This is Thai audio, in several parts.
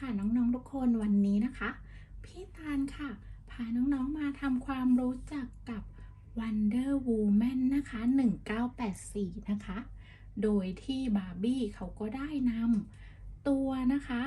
ค่ะน้องๆทุกคนวันนี้นะคะ พี่ตาลค่ะ พาน้องๆมาทำความรู้จักกับ Wonder Woman นะคะ 1984 นะคะ โดยที่บาร์บี้เขาก็ได้นำตัวนะคะ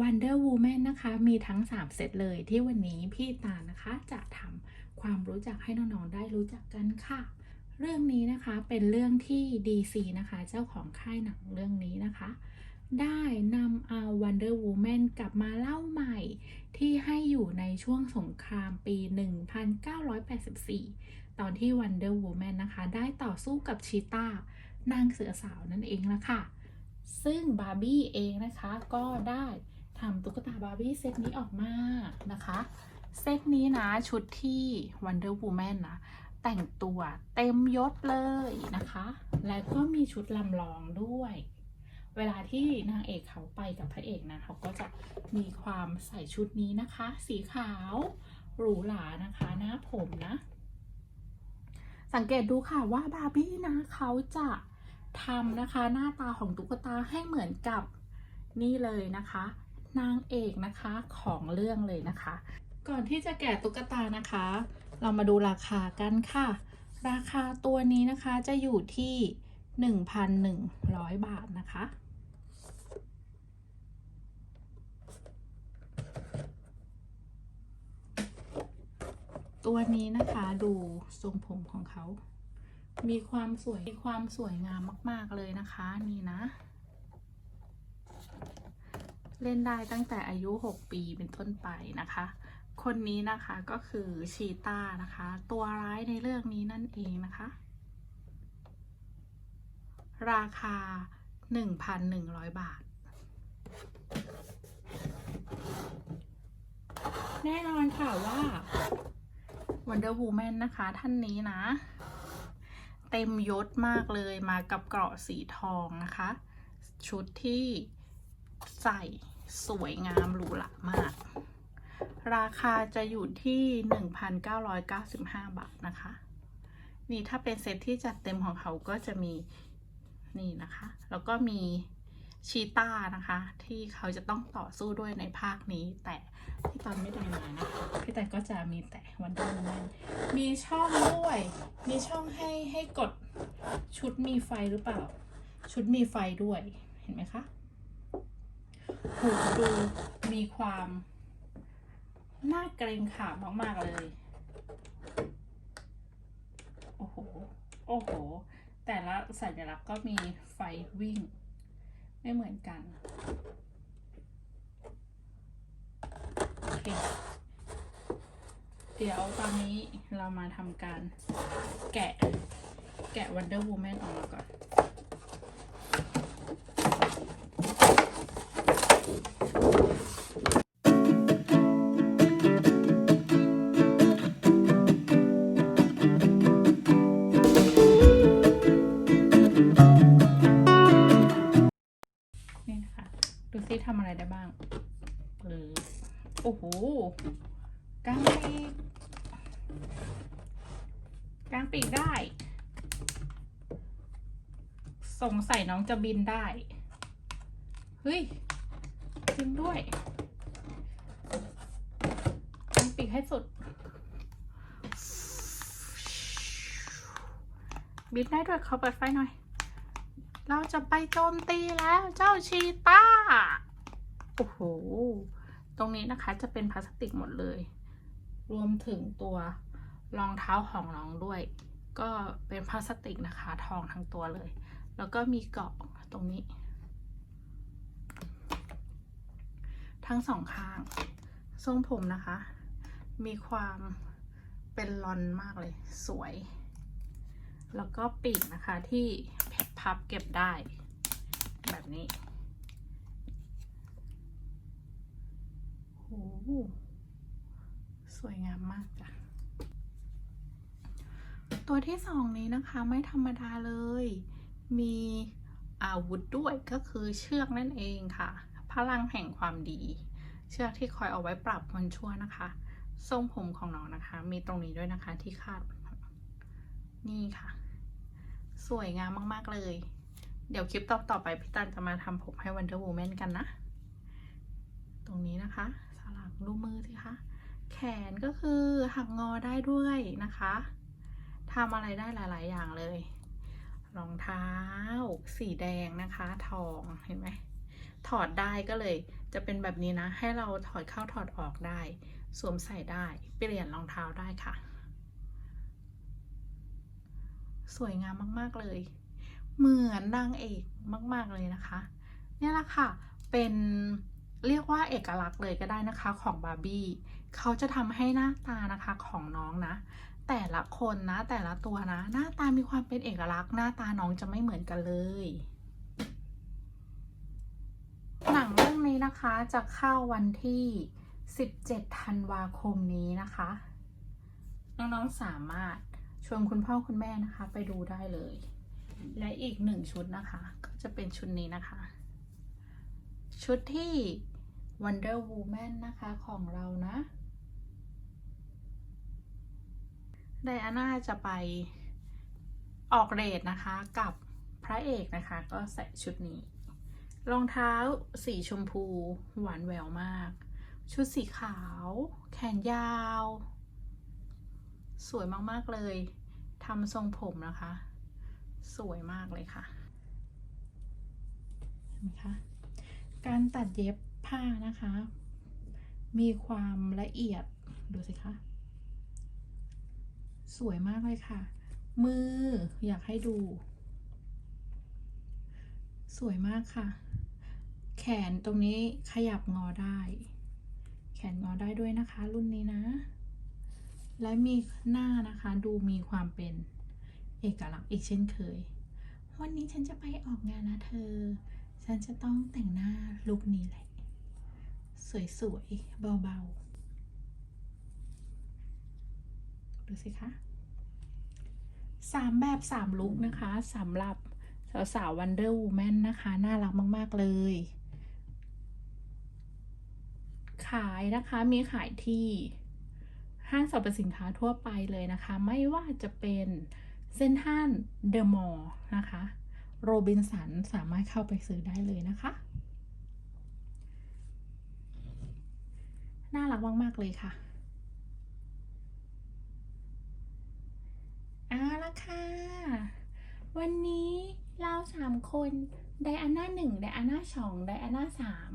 Wonder Woman นะคะมีทั้ง 3 เซตเลยที่วันนี้พี่ตาลนะคะจะทำความรู้จักให้น้องๆได้รู้จักกันค่ะ เรื่องนี้นะคะเป็นเรื่องที่ DC นะคะ เจ้าของค่ายหนังเรื่องนี้นะคะ ได้นำเอา Wonder Woman กลับมาเล่าใหม่ ที่ให้อยู่ในช่วงสงครามปี 1984 ตอนที่ Wonder Woman นะคะ ได้ต่อสู้กับชีตานางเสือสาวนั่นเองละค่ะ ซึ่งบาร์บี้เองนะคะก็ได้ทำตุ๊กตาบาร์บี้เซตนี้ออกมานะคะ เซตนี้นะชุดที่ Wonder Woman นะแต่งตัวเต็มยศเลยนะคะ และก็มีชุดลำลองด้วย เวลาที่นางเอกเขาไปกับพระเอกนะเขาก็จะมีความใส่ชุดนี้นะคะ สีขาวหรูหรานะคะ หน้าผมนะ สังเกตดูค่ะว่าบาร์บี้นะเขาจะทำนะคะ หน้าตาของตุ๊กตาให้เหมือนกับนี่เลยนะคะ นางเอกนะคะของเรื่องเลยนะคะ ก่อนที่จะแกะตุ๊กตานะคะ เรามาดูราคากันค่ะ ราคาตัวนี้นะคะจะอยู่ที่ 1,100 บาทนะคะ ตัวนี้นะคะดูทรงผมของเขา มีความสวย มีความสวยงามมาก ๆ เลยนะคะ นี่นะ เล่นได้ตั้งแต่อายุ 6 ปีเป็นต้นไปนะคะ คนนี้นะคะก็คือชีต้านะคะ ตัวร้ายในเรื่องนี้นั่นเองนะคะ ราคา 1,100 บาท แน่นอนค่ะว่า Wonder Woman นะคะท่านนี้นะ เต็มยศมากเลยมากับเกราะสีทองนะคะ ชุดที่ใส่สวยงามหรูหรามาก ราคาจะอยู่ที่ 1,995 บาทนะคะ นี่ถ้าเป็นเซตที่จัดเต็มของเขาก็จะมี นี่นะคะ แล้วก็มีชีต้านะคะ ที่เขาจะต้องต่อสู้ด้วยในภาคนี้ แต่พี่ตอนไม่ได้มานะคะพี่แต่ก็จะมีแต่วันเดอร์แมนมีช่องด้วย มีช่องให้ให้กดชุดมีไฟหรือเปล่า ชุดมีไฟด้วยเห็นไหมคะหูดูมีความน่าเกรงขามมาก ๆ เลย โอ้โห โอ้โห แต่ละสัญลักษณ์ก็มีไฟวิ่ง ไม่เหมือนกันโอเคเดี๋ยวตอนนี้เรามาทำการแกะแกะ Wonder Woman ออกมาก่อน ซิทำอะไรได้บ้างเออโอ้โหกางปีกกางปีกได้ สงสัยน้องจะบินได้ เฮ้ยจริงด้วยกางปีกให้สุด บินได้ด้วยเขาเปิดไฟหน่อย เราจะไปโจมตีแล้วเจ้าชีต้า โอ้โห ตรงนี้นะคะจะเป็นพลาสติกหมดเลย รวมถึงตัวรองเท้าของน้องด้วย ก็เป็นพลาสติกนะคะ ทองทั้งตัวเลย แล้วก็มีเกาะตรงนี้ ทั้งสองข้าง ทรงผมนะคะ มีความเป็นลอนมากเลย สวย แล้วก็ปีกนะคะที่พับเก็บได้ แบบนี้โอ้โหสวยงามมากจ้ะ ตัวที่สองนี้นะคะไม่ธรรมดาเลย มีอาวุธด้วยก็คือเชือกนั่นเองค่ะ พลังแห่งความดี เชือกที่คอยเอาไว้ปรับคนชั่วนะคะ ทรงผมของน้องนะคะ มีตรงนี้ด้วยนะคะที่คาด นี่ค่ะ สวยงามมากๆเลย เดี๋ยวคลิปต่อต่อไปพี่ตันจะมาทำผมให้ Wonder Woman กันนะ ตรงนี้นะคะ สลักดูมือสิคะ แขนก็คือหักงอได้ด้วยนะคะทำอะไรได้หลาย ๆ อย่างเลย รองเท้า สีแดงนะคะ ทองเห็นไหมถอดได้ก็เลยจะเป็นแบบนี้นะ ให้เราถอดเข้าถอดออกได้ สวมใส่ได้ เปลี่ยนรองเท้าได้ค่ะ สวยงามมากๆเลย เหมือนนางเอกมาก ๆ เลยนะคะ เนี่ยแหละค่ะ เป็น เรียกว่าเอกลักษณ์เลยก็ได้นะคะของบาร์บี้เขาจะทำให้หน้าตานะคะของน้องนะ แต่ละคนนะแต่ละตัวนะ หน้าตามีความเป็นเอกลักษณ์หน้าตาน้องจะไม่เหมือนกันเลยหนังเรื่องนี้นะคะจะเข้าวันที่ 17 ธันวาคมนี้นะคะ น้องๆสามารถชวนคุณพ่อคุณแม่นะคะ ไปดูได้เลย และอีกหนึ่งชุดนะคะ ก็จะเป็นชุดนี้นะคะ ชุดที่ Wonder Woman นะคะของเรานะไดอาน่าจะไปออกเดทนะคะกับพระเอกนะคะ ก็ใส่ชุดนี้รองเท้าสีชมพูหวานแหววมาก ชุดสีขาว แขนยาว สวยมากๆเลยทำทรงผมนะคะ สวยมากเลยค่ะเห็นไหมคะการตัดเย็บ ผ้านะคะ มีความละเอียด ดูสิคะ สวยมากเลยค่ะ มืออยากให้ดู สวยมากค่ะ แขนตรงนี้ขยับงอได้ แขนงอได้ด้วยนะคะ รุ่นนี้นะ และมีหน้านะคะดูมีความเป็นเอกลักษณ์อีกเช่นเคย วันนี้ฉันจะไปออกงานนะเธอ ฉันจะต้องแต่งหน้าลุคนี้แหละ สวยๆ เบาๆ ดูสิคะสามแบบสามลุคนะคะสำหรับสาวๆ Wonder Woman นนะคะ น่ารักมาก ๆ เลย ขายนะคะมีขายที่ห้างสรรพสินค้าทั่วไปเลยนะคะ ไม่ว่าจะเป็นเซนทรันเดอะมอลล์นะคะ โรบินสันสามารถเข้าไปซื้อได้เลยนะคะ น่ารักมาก ๆ เลยค่ะเอาละค่ะ วันนี้เราสามคนไดอาน่าหนึ่งไดอาน่าสองไดอาน่าสาม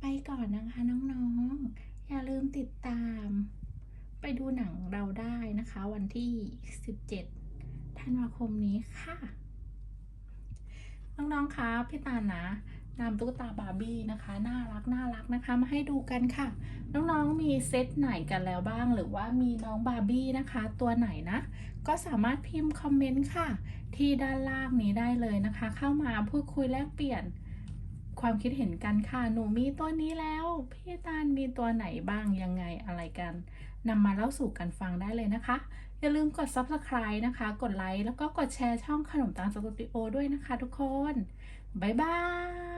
ไปก่อนนะคะน้องๆ อย่าลืมติดตาม ไปดูหนังเราได้นะคะ วันที่ 17 ธันวาคมนี้ค่ะ น้อง ๆ คะพี่ตาลนะ นำตุ๊กตาบาร์บี้นะคะน่ารักน่ารักนะคะมาให้ดูกันค่ะ น้องๆมีเซตไหนกันแล้วบ้าง หรือว่ามีน้องบาร์บี้นะคะ ตัวไหนนะ ก็สามารถพิมพ์คอมเมนต์ค่ะ ที่ด้านล่างนี้ได้เลยนะคะ เข้ามาพูดคุยแลกเปลี่ยนความคิดเห็นกันค่ะ หนูมีตัวนี้แล้ว พี่ตาลมีตัวไหนบ้างยังไงอะไรกันนำมาเล่าสู่กันฟังได้เลยนะคะ อย่าลืมกด subscribe นะคะ กดไลค์แล้วก็กดแชร์ช่องขนมตาลสตูดิโอด้วยนะคะทุกคน บ๊ายบาย